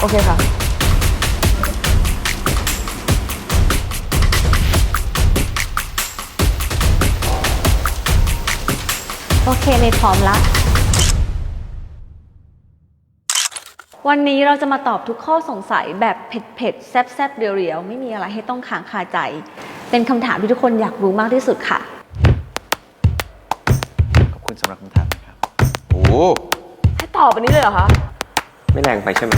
โอเคค่ะ โอเคเมย์พร้อมละ วันนี้เราจะมาตอบทุกข้อสงสัยแบบเผ็ดๆแซ่บๆเรียวๆ ไม่มีอะไรให้ต้องค้างคาใจ เป็นคำถามที่ทุกคนอยากรู้มากที่สุดค่ะ ขอบคุณสำหรับคำถามนะครับ โอ้ ให้ตอบวันนี้เลยเหรอคะ ไม่แรงไปใช่ไหม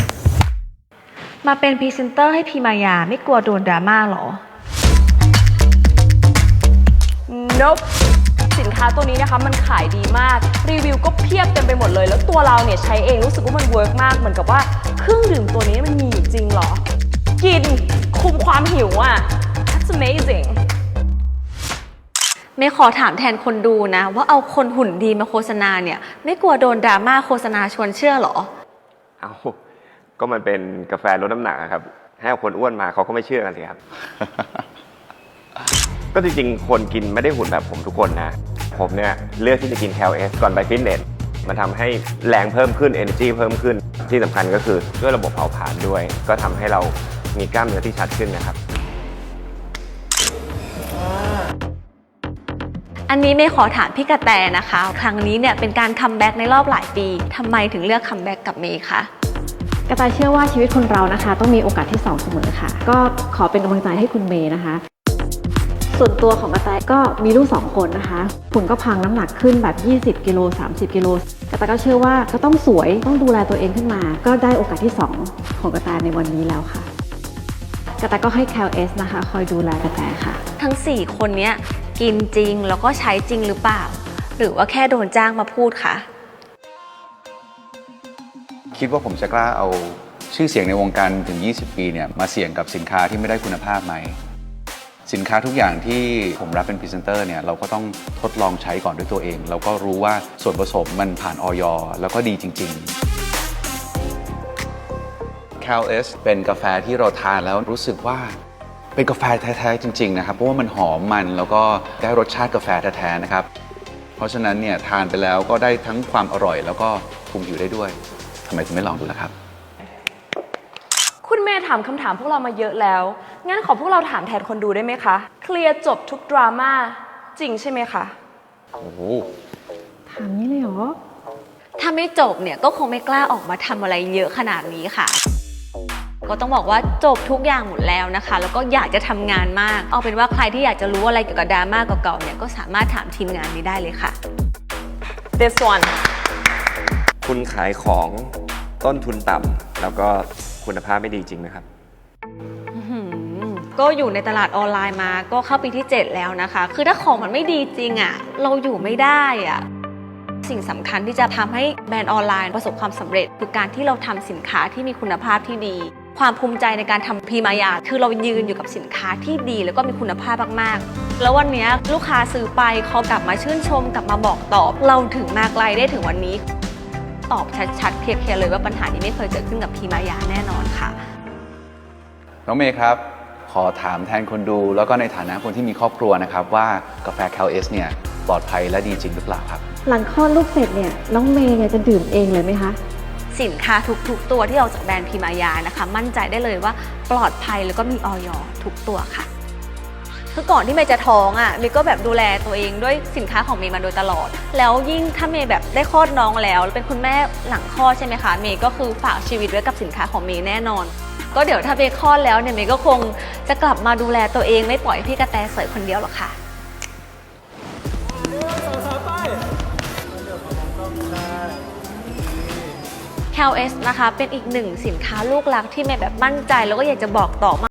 มาเป็นพรีเซนเตอร์ให้พีมายาไม่กลัวโดนดราม่าหรอ Nope สินค้าตัวนี้นะคะมันขายดีมาก รีวิวก็เพียบเต็มไปหมดเลย แล้วตัวเราเนี่ยใช้เองรู้สึกว่ามันเวิร์กมาก เหมือนกับว่าเครื่องดื่มตัวนี้มันมีอยู่จริงเหรอ กินคุมความหิวอะ That's amazing เมย์ขอถามแทนคนดูนะ ว่าเอาคนหุ่นดีมาโฆษณาเนี่ย ไม่กลัวโดนดราม่าโฆษณาชวนเชื่อหรอ เอาก็มันเป็นกาแฟลดน้ำหนักอะครับ ให้คนอ้วนมาเขาก็ไม่เชื่อกันสิครับ ก็จริงๆ คนกินไม่ได้หุ่นแบบผมทุกคนนะ ผมเนี่ยเลือกที่จะกินแคลเอสก่อนไปฟิตเนส มันทำให้แรงเพิ่มขึ้น energy เพิ่มขึ้น ที่สำคัญก็คือด้วยระบบเผาผลาญด้วย ก็ทำให้เรามีกล้ามเนื้อที่ชัดขึ้นนะครับ อันนี้เมย์ขอถามพี่กระแตนะคะ ครั้งนี้เนี่ยเป็นการคัมแบ็กในรอบหลายปีทำไมถึงเลือกคัมแบ็กกับเมย์คะ กระต่ายเชื่อว่าชีวิตคนเรานะคะ ต้องมีโอกาสที่สองเสมอค่ะ ก็ขอเป็นกำลังใจให้คุณเมย์นะคะ ส่วนตัวของกระต่ายก็มีลูกสองคนนะคะหุ่นก็พังน้ำหนักขึ้นแบบ 20กิโล30กิโลกระต่ายก็เชื่อว่าก็ต้องสวยต้องดูแลตัวเองขึ้นมา ก็ได้โอกาสที่สองของกระต่ายในวันนี้แล้วค่ะกระต่ายก็ให้ CalS นะคะ คอยดูแลกระต่ายค่ะ ทั้ง 4 คนเนี้ย กินจริงแล้วก็ใช้จริงหรือเปล่า หรือว่าแค่โดนจ้างมาพูดคะคิดว่าผมจะกล้าเอาชื่อเสียงในวงการถึง 20 ปีเนี่ยมาเสี่ยงกับสินค้าที่ไม่ได้คุณภาพไหม สินค้าทุกอย่างที่ผมรับเป็นพรีเซนเตอร์เนี่ยเราก็ต้องทดลองใช้ก่อนด้วยตัวเองแล้วก็รู้ว่าส่วนผสมมันผ่านออยแล้วก็ดีจริง ๆ Cal S เป็นกาแฟที่เราทานแล้วรู้สึกว่า เป็นกาแฟแท้ๆจริงๆนะครับ เพราะว่ามันหอมมันแล้วก็ได้รสชาติกาแฟแท้ๆนะครับ เพราะฉะนั้นเนี่ยทานไปแล้วก็ได้ทั้งความอร่อย แล้วก็คุมอยู่ได้ด้วยทำไมถึงไม่ลองดูล่ะครับ คุณเมย์ถามคำถามพวกเรามาเยอะแล้ว งั้นขอพวกเราถามแทนคนดูได้ไหมคะ เคลียร์จบทุกดราม่าจริงใช่ไหมคะ โอ้โหถามนี้เลยเหรอ ถ้าไม่จบเนี่ยก็คงไม่กล้าออกมาทำอะไรเยอะขนาดนี้ค่ะ ก็ต้องบอกว่าจบทุกอย่างหมดแล้วนะคะ แล้วก็อยากจะทำงานมาก เอาเป็นว่าใครที่อยากจะรู้อะไรเกี่ยวกับดราม่าเก่าๆเนี่ยก็สามารถถามทีมงานนี้ได้เลยค่ะ this one คุณขายของต้นทุนต่ำแล้วก็คุณภาพไม่ดีจริงไหมครับอื้อหือก็อยู่ในตลาดออนไลน์มาก็เข้าปีที่ 7 แล้วนะคะ คือถ้าของมันไม่ดีจริงอะ่ะ เราอยู่ไม่ได้อะ่ะสิ่งสำคัญที่จะทำให้แบรนด์ออนไลน์ประสบความสำเร็จ คือการที่เราทำสินค้าที่มีคุณภาพที่ดี ความภูมิใจในการทำพรีมายา คือเรายืนอยู่กับสินค้าที่ดีแล้วก็มีคุณภาพมากๆ แล้ววันเนี้ยลูกค้าซื้อไปเขากลับมาชื่นชมกลับมาบอกตอบ เราถึงมาไกลได้ถึงวันนี้ ตอบชัดๆเคลียร์ๆเลยว่าปัญหานี้ไม่เคยเกิดขึ้นกับพรีมายาแน่นอนค่ะ น้องเมย์ครับ ขอถามแทนคนดูแล้วก็ในฐานะคนที่มีครอบครัวนะครับว่ากาแฟ Cal S เนี่ยปลอดภัยและดีจริงหรือเปล่าครับ หลังคลอดลูกเสร็จเนี่ยน้องเมย์เนี่ยจะดื่มเองเลยไหมคะ สินค้าทุกๆ ตัวที่ออกจากแบรนด์พิมายานะคะ มั่นใจได้เลยว่าปลอดภัยแล้วก็มีออยทุกตัวค่ะคือก่อนที่เมย์จะท้องอะ่ะเมย์ก็แบบดูแลตัวเองด้วยสินค้าของเมย์มาโดยตลอด แล้วยิ่งถ้าเมย์แบบได้คลอดน้องแล้ว เป็นคุณแม่หลังคลอดใช่ไหมคะเมย์ก็คือฝากชีวิตไว้กับสินค้าของเมย์แน่นอน ก็เดี๋ยวถ้าเมย์คลอดแล้วเนี่ยเมย์ก็คงจะกลับมาดูแลตัวเองไม่ปล่อยพี่กระแตเสยคนเดียวหรอกค่ะ c a l S นะคะ เป็นอีกหนึ่งสินค้าลูกรักที่แม่แบบมั่นใจ แล้วก็อยากจะบอกต่อ